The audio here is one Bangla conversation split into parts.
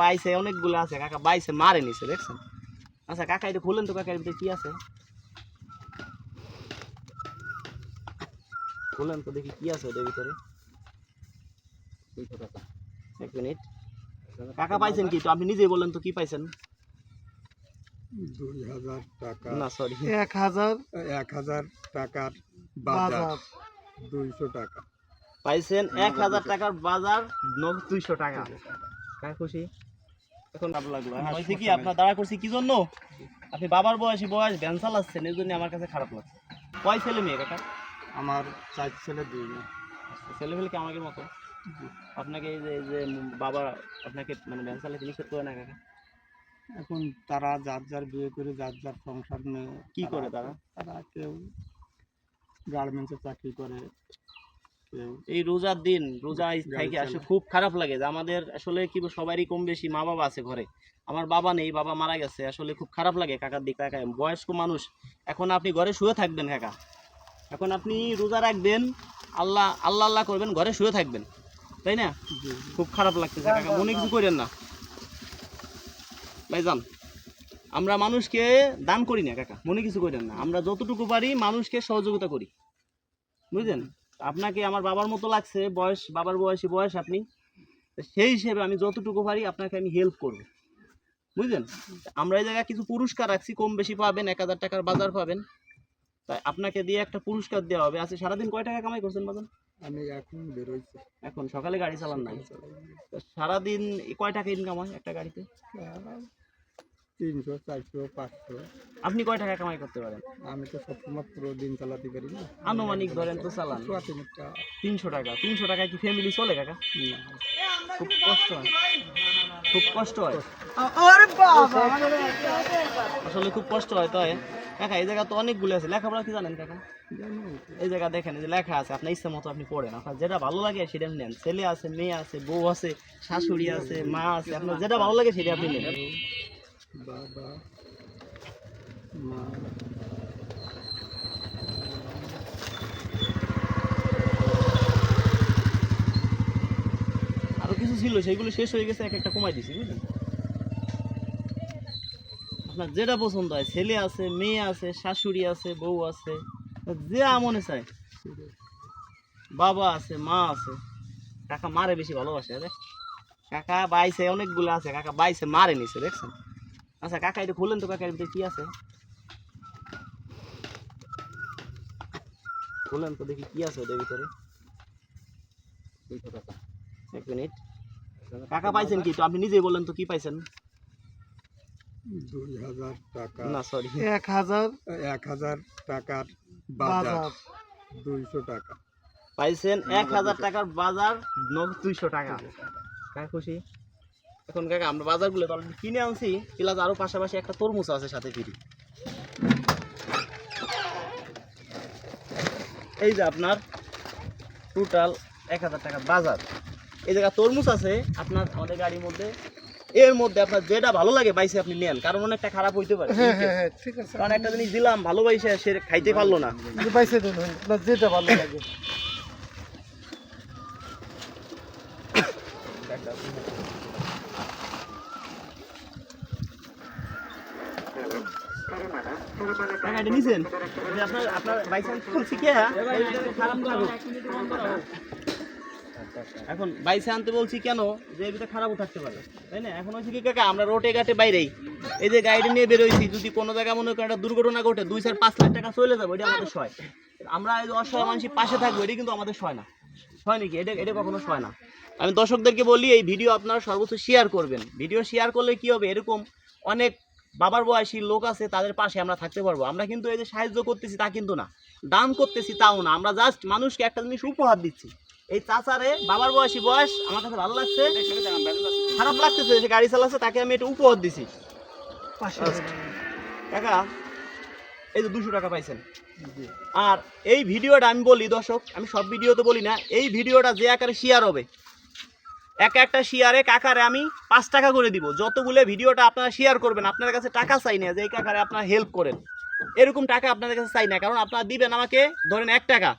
বাইসে অনেকগুলো আছে কাকা বাইসে মারে নিছে দেখছেন? আচ্ছা কাকা এটা খুলেন তো কাকা এর ভিতরে কি আছে? খুলেন তো দেখি কি আছে ওদের ভিতরে। এক মিনিট। কাকা পাইছেন কি? তো আপনি নিজেই বলেন তো কি পাইছেন? দুই হাজার টাকা। না সরি এক হাজার। এক হাজার টাকার বাজার। বাজার। দুইশো টাকা। পাইছেন এক হাজার টাকার বাজার দুইশো টাকা। খুশি? এখন ভালো লাগল হ্যাঁ, হয়েছে কি আপনার দাঁড়া করছি কি জন্য? আপনি বাবার বয়সী বয়স ভ্যান চালাচ্ছেন এই জন্য আমার কাছে খারাপ লাগছে। কয় ছেলে মেয়ে কাকা? আমার চার ছেলে দুই মেয়ে। ছেলে ফেলে কি আমাকে মতো? আপনাকে এই যে এই যে বাবা আপনাকে মানে ভ্যান চালাতে নিষেধ করে না কাকা? এখন তারা যার যার বিয়ে করে যার যার সংসার নিয়ে কি করে তারা? তারা কেউ গার্মেন্টসে চাকরি করে। এই রোজার দিন রোজা থেকে আসলে খুব খারাপ লাগে যে আমাদের আসলে কি সবারই কম বেশি মা বাবা আছে ঘরে। আমার বাবা নেই বাবা মারা গেছে আসলে খুব খারাপ লাগে কাকার দিক তাকায়। বয়স্ক মানুষ এখন আপনি ঘরে শুয়ে থাকবেন কাকা। এখন আপনি রোজা রাখবেন আল্লাহ আল্লাহ আল্লাহ করবেন ঘরে শুয়ে থাকবেন। তাই না? খুব খারাপ লাগতেছে কাকা মনে কিছু করেন না। ভাইজান আমরা মানুষকে দান করি না কাকা মনে কিছু করেন না। আমরা যতটুকু পারি মানুষকে সহযোগিতা করি। বুঝলেন? আপনাকে আমার বাবার মতো লাগছে বয়স বাবার বয়সী বয়স আপনি সেই হিসেবে আমি যতটুকু পারি আপনাকে আমি হেল্প করব। বুঝলেন? আমরা এই জায়গায় কিছু পুরস্কার রাখছি কম বেশি পাবেন এক হাজার টাকার বাজার পাবেন। তাই আপনাকে দিয়ে একটা পুরস্কার দেওয়া হবে। আচ্ছা সারাদিন কয় টাকা কামাই করছেন বাজান? আমি এখন বেরোইছি। এখন সকালে গাড়ি চালান নাই। সারাদিন কয় টাকা ইনকাম হয় একটা গাড়িতে? তিনশো চারশো পাঁচশো। আপনি কয় টাকা কামাই করতে পারেন? আমি তো সবমাত্র দিন চালাতে পারি না। আনুমানিক ধরেন তো চালান। তিনশো টাকা। তিনশো টাকায় কি ফ্যামিলি চলে কাকা? খুব কষ্ট হয়। খুব কষ্ট হয়? আসলে খুব কষ্ট হয় তাই কাকা এই জায়গা তো অনেকগুলো আছে। লেখাপড়া কি জানেন কাকা? এই জায়গা দেখেন যে লেখা আছে আপনার ইচ্ছা মতো আপনি পড়েন। আপনার যেটা ভালো লাগে সেটা নেন। ছেলে আছে মেয়ে আছে বউ আছে শাশুড়ি আছে মা আছে আপনার যেটা ভালো লাগে সেটা আপনি নেন। বাবা, মা। আরও কিছু ছিল সেগুলো শেষ হয়ে গেছে, এক একটা কমাই দিছি, বুঝলেন? আপনার যেটা পছন্দ হয়, ছেলে আছে, মেয়ে আছে, শাশুড়ি আছে, বউ আছে যে মনে চায়। বাবা আছে, মা আছে। কাকা মারে বেশি ভালোবাসে রে কাকা বাইসে অনেকগুলো আছে, কাকা বাইসে মারে নিছে, দেখছেন? আচ্ছা কাকা এটা খুলেন তো কাকা এর ভিতরে কি আছে? খুলেন তো দেখি কি আছে ওদের ভিতরে। এক মিনিট। কাকা পাইছেন কি? তো আপনি নিজেই বলেন তো কি পাইছেন? দুই হাজার টাকা না সরি এক হাজার এক হাজার টাকার বাজার। দুইশো টাকা। পাইছেন এক হাজার টাকার বাজার দুইশো টাকা। কাকা খুশি? এখন কাকা আমরা বাজারগুলো তো কিনে আনছি প্লাস আরও পাশাপাশি একটা তরমুজ আছে সাথে ফ্রি। এই যে আপনার টোটাল এক হাজার টাকার বাজার। এই জায়গা তরমুজ আছে আপনার আমাদের গাড়ির মধ্যে। এর মধ্যে আপনার যেটা ভালো লাগে বাইসে আপনি নেন কারণ অনেকটা খারাপ হইতে পারে হ্যাঁ হ্যাঁ কারণ একটা জিনিস দিলাম ভালোবাসে সে খাইতে পারল না। বাইসে যেটা ভালো লাগে। হ্যাঁ? এখন বাইসে আনতে বলছি কেন? যে এটা খারাপও থাকতে পারে। তাই না? এখন হচ্ছে কি কাকা, আমরা রোটে ঘাটে বাইরেই। এই যে গাড়ি নিয়ে বেরোইছি, যদি কোনো জায়গায় মনে করেন একটা দুর্ঘটনা ঘটে, দুই চার পাঁচ লাখ টাকা চলে যাবে, এটা আমাদের সয়। আমরা এই অসহায় মানুষের পাশে থাকব, এটা কিন্তু আমাদের সয় না। হয় নাকি? এটা এটা কখনো সয় না। আমি দর্শকদেরকে বলি, এই ভিডিও আপনারা সর্বোচ্চ শেয়ার করবেন। ভিডিও শেয়ার করলে কি হবে? এরকম অনেক বাবার বয়সী লোক আছে তাদের পাশে আমরা থাকতে পারব। আমরা কিন্তু এই যে সাহায্য করতেছি তা কিন্তু না। দান করতেছি তাও না। আমরা জাস্ট মানুষকে একটা জিনিস উপহার দিচ্ছি। এই চাচারে বাবার বয়সী বয়স আমার কাছে ভালো লাগছে। খারাপ লাগতেছে সে গাড়ি চালাচ্ছে তাকে আমি এটা উপহার দিছি। কাকা এই যে দুশো টাকা পাইছেন। আর এই ভিডিওটা আমি বলি দর্শক আমি সব ভিডিওতে বলি না এই ভিডিওটা যে আকারে শেয়ার হবে এক একটা শেয়ারে কাকারে আমি পাঁচ টাকা করে দিব। যতগুলো ভিডিওটা আপনারা শেয়ার করবেন, আপনার কাছে টাকা চাই না যে এই কাকারে আপনারা হেল্প করেন। এরকম টাকা আপনাদের কাছে চাই না, কারণ আপনারা দিবেন আমাকে, ধরেন এক টাকা।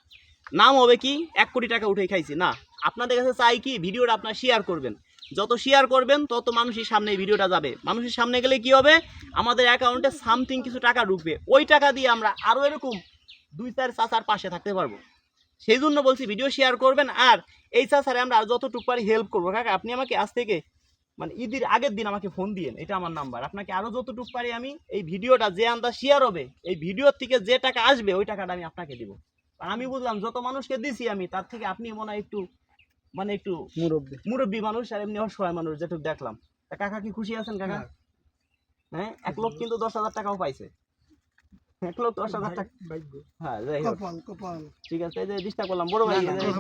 নাম হবে কি, এক কোটি টাকা উঠে খাইছি। না, আপনাদের কাছে চাই কি, ভিডিওটা আপনারা শেয়ার করবেন। যত শেয়ার করবেন, তত মানুষের সামনে এই ভিডিওটা যাবে। মানুষের সামনে গেলে কি হবে? আমাদের অ্যাকাউন্টে সামথিং কিছু টাকা ঢুকবে। ওই টাকা দিয়ে আমরা আরও এরকম দুই চার চাচার পাশে থাকতে পারব। সেই জন্য বলছি ভিডিও শেয়ার করবেন আর এই চাচারে আমরা আর যতটুকু পারি হেল্প করব। কাকা আপনি আমাকে আজ থেকে মানে ঈদের আগের দিন আমাকে ফোন দিয়েন এটা আমার নাম্বার আপনাকে আরও যতটুকু পারি আমি এই ভিডিওটা যে আন্দা শেয়ার হবে এই ভিডিওর থেকে যে টাকা আসবে ওই টাকাটা আমি আপনাকে দিব। আর আমি বুঝলাম যত মানুষকে দিছি আমি তার থেকে আপনি মনে হয় একটু মানে একটু মুরব্বী। মুরব্বী মানুষ আর এমনি অসহায় মানুষ যেটুকু দেখলাম। তা কাকা কি খুশি আছেন কাকা? হ্যাঁ। হ্যাঁ এক লোক কিন্তু দশ হাজার টাকাও পাইছে। এক লোক দশ হাজার টাকা। হ্যাঁ যাই হোক। কপাল কপাল। ঠিক আছে এই যে ডিস্টার্ব করলাম। বড় ভাই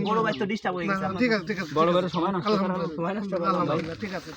বড় ভাই তো ডিস্টার্ব হয়ে গেছে। ঠিক আছে ঠিক আছে বড় ভাইয়ের সময় নষ্ট সময় নষ্ট করালাম ঠিক আছে।